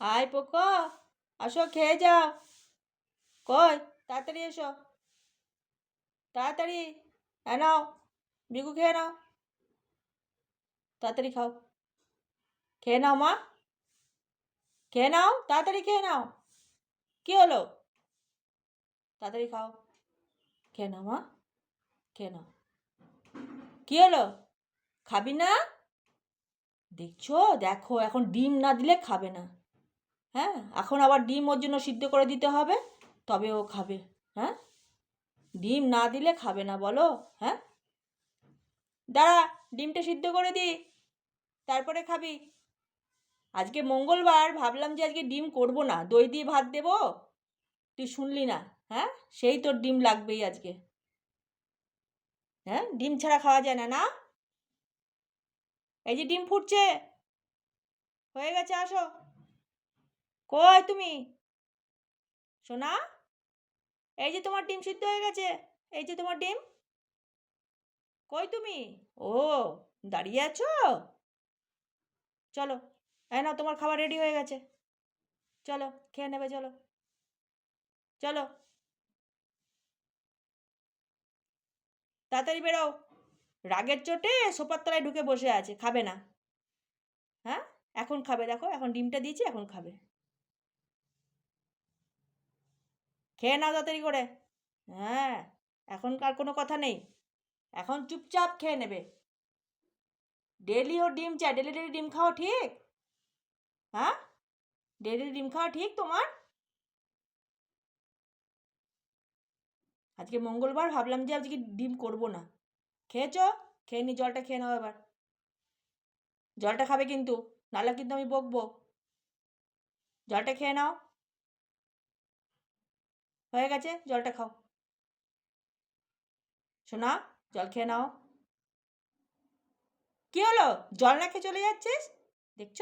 আয় পোকো, আসো, খেয়ে যাও। কই, তাড়াতাড়ি এসো। তাড়াতাড়ি হ্যাঁ নাও বিকু খেয়ে নাও। তাড়াতাড়ি খাও। খেয়ে নাও, মা। খেয়ে নাও, তাড়াতাড়ি খেয়ে নাও। কী হলো? তাড়াতাড়ি খাও। খেয়ে নাও, মা। খেয়ে নাও। কী হলো? খাবি না? দেখছ? দেখো, এখন ডিম না দিলে খাবে না। হ্যাঁ এখন আবার ডিম ওর জন্য সিদ্ধ করে দিতে হবে, তবে ও খাবে হ্যাঁ? ডিম না দিলে খাবে না, বলো হ্যাঁ? দাঁড়া, ডিমটা সিদ্ধ করে দি, তারপরে খাবি। আজকে মঙ্গলবার, ভাবলাম যে আজকে ডিম করব না, দই দিয়ে ভাত দেবো? তুই শুনলি না হ্যাঁ? সেই তোর ডিম লাগবেই আজকে। হ্যাঁ ডিম ছাড়া খাওয়া যায় না না? এই যে ডিম ফুটছে, হয়ে গেছে, আসো। কই তুমি? সোনা? এই যে তোমার ডিম সিদ্ধ হয়ে গেছে, এই যে তোমার ডিম। কই তুমি? ও, দাঁড়িয়ে আছো? চলো, এই নাও তোমার খাবার রেডি হয়ে গেছে। চলো, খেয়ে নেবে, চলো। চলো। তাড়াতাড়ি বেরো রাগের চোটে সোপার তলায় ঢুকে বসে আছে, খাবে না। হ্যাঁ? এখন খাবে, দেখো, এখন ডিমটা দিয়েছি, এখন খাবে। খেয়ে নাও তাড়াতাড়ি করে। হ্যাঁ এখন আর কোনো কথা নেই। এখন চুপচাপ খেয়ে নেবে। ডেলি ও ডিম চাই, ডেলি ডেলি ডিম খাও ঠিক? হ্যাঁ? ডেলি ডিম খাওয়া ঠিক তোমার? আজকে মঙ্গলবার, ভাবলাম যে আজকে ডিম করব না। খেয়েছো? খেয়ে নি, জলটা খেয়ে নাও এবার। জলটা খাবে কিন্তু, নাহলে কিন্তু আমি বকবো। জলটা খেয়ে নাও। হয়ে গেছে, জলটা খাও। শোনা জল খেয়ে নাও। কি হলো? জল না খেয়ে চলে যাচ্ছিস? দেখছ?